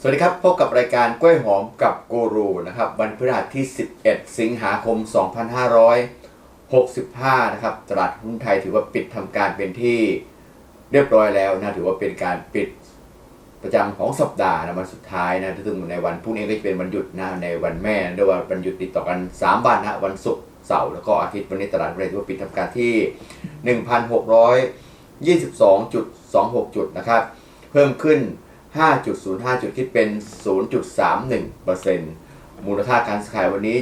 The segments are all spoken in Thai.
สวัสดีครับ พบกับรายการกล้วยหอมกับกูรูนะครับวันพฤหัสที่ 11 สิงหาคม 2565 นะครับ ตลาดหุ้นไทยถือว่าปิดทำการเป็นที่เรียบร้อยแล้วนะถือว่าเป็นการปิดประจำของสัปดาห์นะวันสุดท้ายนะซึ่งในวันพรุ่งนี้ก็จะเป็นวันหยุดนะในวันแม่นะด้วยว่าวันหยุดติดต่อกัน 3 วันนะวันศุกร์เสาร์แล้วก็อาทิตย์วันนี้ตลาดหุ้นไทยถือว่าปิดทำการที่ 1,622.26 จุดนะครับ เพิ่มขึ้น 5.05 จุดคิดเป็น 0.31%มูลค่าการซื้อขายวันนี้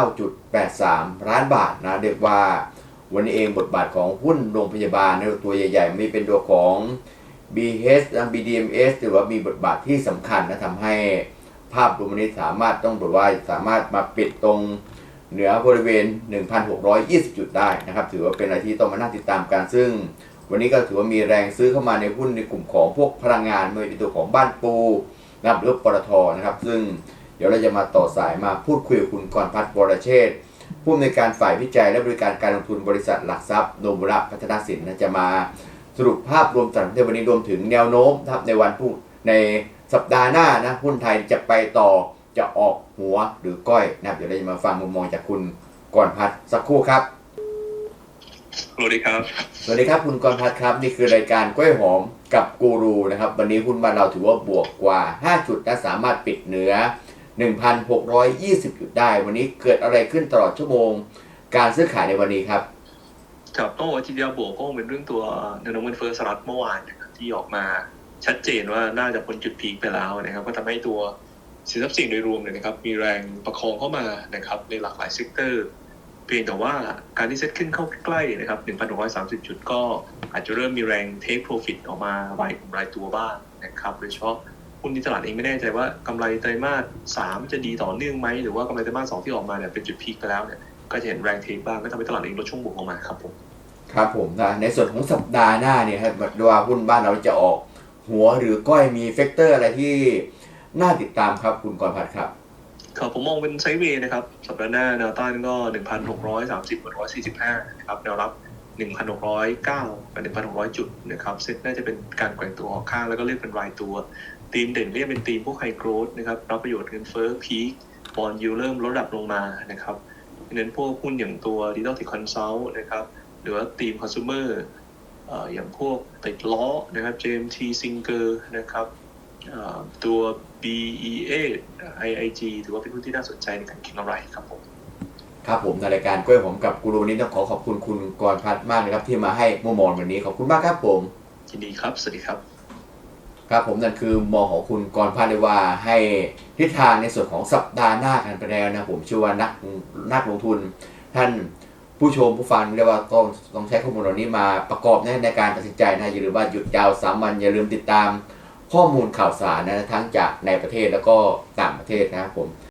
78,149.83 ล้านบาทนะเรียกว่าวันนี้เองบทบาทของหุ้นโรงพยาบาลในตัวใหญ่ๆไม่เป็นตัวของ BH และ BDMs หรือว่ามีบทบาทที่สำคัญนะทำให้ภาพรวมวันนี้สามารถต้องบอกว่าสามารถมาปิดตรงเหนือบริเวณ 1,620 จุดได้นะครับ ถือว่าเป็นอะไรที่ต้องมานั่งติดตามกันซึ่ง วันนี้ก็ถือว่ามีแรงซื้อเข้ามาในหุ้นในกลุ่มของพวกพลังงานไม่ว่าจะเป็นตัวของบ้านปูนะครับหรือว่าปตทนะครับ ซึ่งเดี๋ยวเราจะมาต่อสายมาพูดคุยกับคุณกรพัฒน์วรเชษผู้อำนวยการฝ่ายวิจัยและบริการการลงทุนบริษัทหลักทรัพย์โนมุระพัฒนาสินนะจะมาสรุปภาพรวมตลาดในวันนี้รวมถึงแนวโน้มนะครับในวันพรุ่งในสัปดาห์หน้านะหุ้นไทยจะไปต่อจะออกหัวหรือก้อยนะครับเดี๋ยวเราจะมาฟังมุมมองจากคุณกรพัฒน์สักครู่ครับ สวัสดีครับ สวัสดีครับคุณกรพัฒน์ครับนี่คือรายการกล้วยหอมกับกูรูนะครับ วันนี้หุ้นบ้านเราถือว่าบวกกว่า 5 จุดและสามารถปิดเหนือ 1,620 จุดได้ วันนี้เกิดอะไรขึ้นตลอดชั่วโมง การซื้อขายในวันนี้ครับครับต้องบอกว่าทีเดียวบวกก็คงเป็นเรื่องตัวแนวโน้มเงินเฟ้อสหรัฐเมื่อวานนะครับที่ออกมาชัดเจนว่าน่าจะพ้นจุดพีคไปแล้วนะครับ ก็ทำให้ตัวสินทรัพย์สินโดยรวมเนี่ยนะครับ มีแรงประคองเข้ามานะครับในหลากหลายเซกเตอร์ เพียงแต่ว่าการที่เซ็ตขึ้นเข้าใกล้ๆนะครับ 1,630 จุดก็อาจจะเริ่มมีแรงเทคโปรฟิตออกมารายกลุ่มรายตัวบ้างนะครับโดยเฉพาะหุ้นที่ตลาดเองไม่แน่ใจว่ากำไรไตรมาส 3 จะดีต่อเนื่องไหม หรือว่ากำไรไตรมาส 2 ที่ออกมาเนี่ยเป็นจุดพีคไปแล้วเนี่ยก็จะเห็นแรงเทคบ้างก็ทำให้ตลาดเองลดช่วงบวกออกมาครับผมครับผมนะในส่วนของสัปดาห์หน้าเนี่ยครับดูว่าหุ้นบ้านเราจะออก หัวหรือก้อยมีเฟกเตอร์อะไรที่น่าติดตามครับคุณกรพัฒน์ครับ ครับผมมองเป็นไซเวย์นะครับ สัปดาห์หน้าแนวต้านก็ 1,630กับ145นะครับแนวรับ 1,609กับ1,600 จุดนะครับเซ็ตน่าจะเป็นการแกว่งตัวออกข้างแล้วก็เล่นเป็นรายตัวทีมเด่นก็จะเป็นทีมพวกไฮโกรดนะครับรับประโยชน์เงินเฟ้อพีคบอลยูเริ่มลดระดับลงมานะครับเน้นพวกหุ้นอย่างตัวดิจิทัลทิคอนซัลท์นะครับหรือว่าทีมคอน sumer เอ่ออย่างพวกติดล้อนะครับ JMT Singer นะครับ ตัว BEA IIG ถือว่าเป็นหุ้นที่น่าสนใจในการเก็งกำไรครับผมครับผมในรายการกล้วยหอมกับกูรูวันนี้ต้องขอขอบคุณคุณกรพัฒน์มากนะครับ ที่มาให้มุมมองวันนี้ขอบคุณมากครับผมยินดีครับ สวัสดีครับ ครับผมนั่นคือมองของคุณกรพัฒน์เลยว่าให้ทิศทางในส่วนของสัปดาห์หน้ากันไปแล้วนะผมเชื่อว่านักนักลงทุน ท่านผู้ชมผู้ฟังเรียกว่าต้องต้องใช้ข้อมูลเหล่านี้มาประกอบในในการตัดสินใจนะอย่าลืมว่าหยุดยาวสามวันอย่าลืมติดตาม ข้อมูลข่าวสารนะทั้งจากในประเทศแล้วก็ต่างประเทศนะครับผม